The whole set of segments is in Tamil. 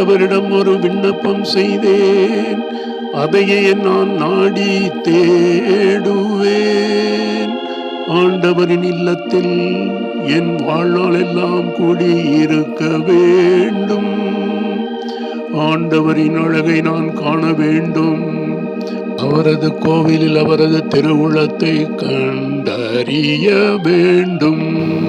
ஆண்டவரிடம் ஒரு விண்ணப்பம் செய்தேன். அதையே நான் நாடி தேடுவேன். ஆண்டவரின் இல்லத்தில் என் வாழ்நாள் எல்லாம் கூடி இருக்க வேண்டும். ஆண்டவரின் அழகை நான் காண வேண்டும். அவரது கோவிலில் அவரது திருவுளத்தை கண்டறிய வேண்டும்.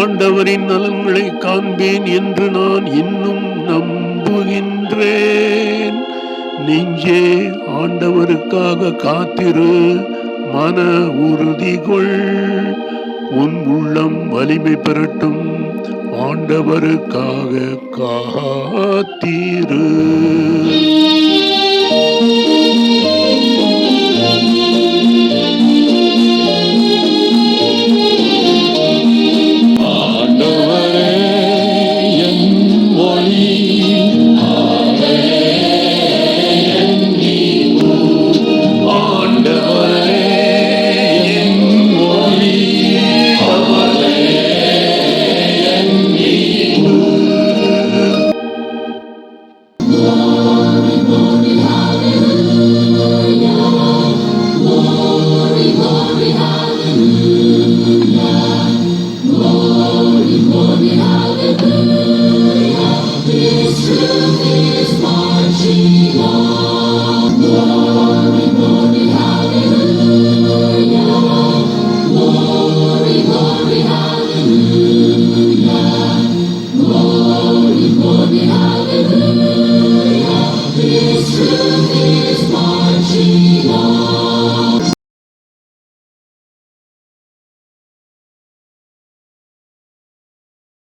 ஆண்டவரின் நலன்களை காண்பேன் என்று நான் இன்னும் நம்புகின்றேன். நெஞ்சே ஆண்டவருக்காக காத்திரு மன உறுதி கொள். உன் உள்ளம் வலிமை பெறட்டும் ஆண்டவருக்காக காத்திரு.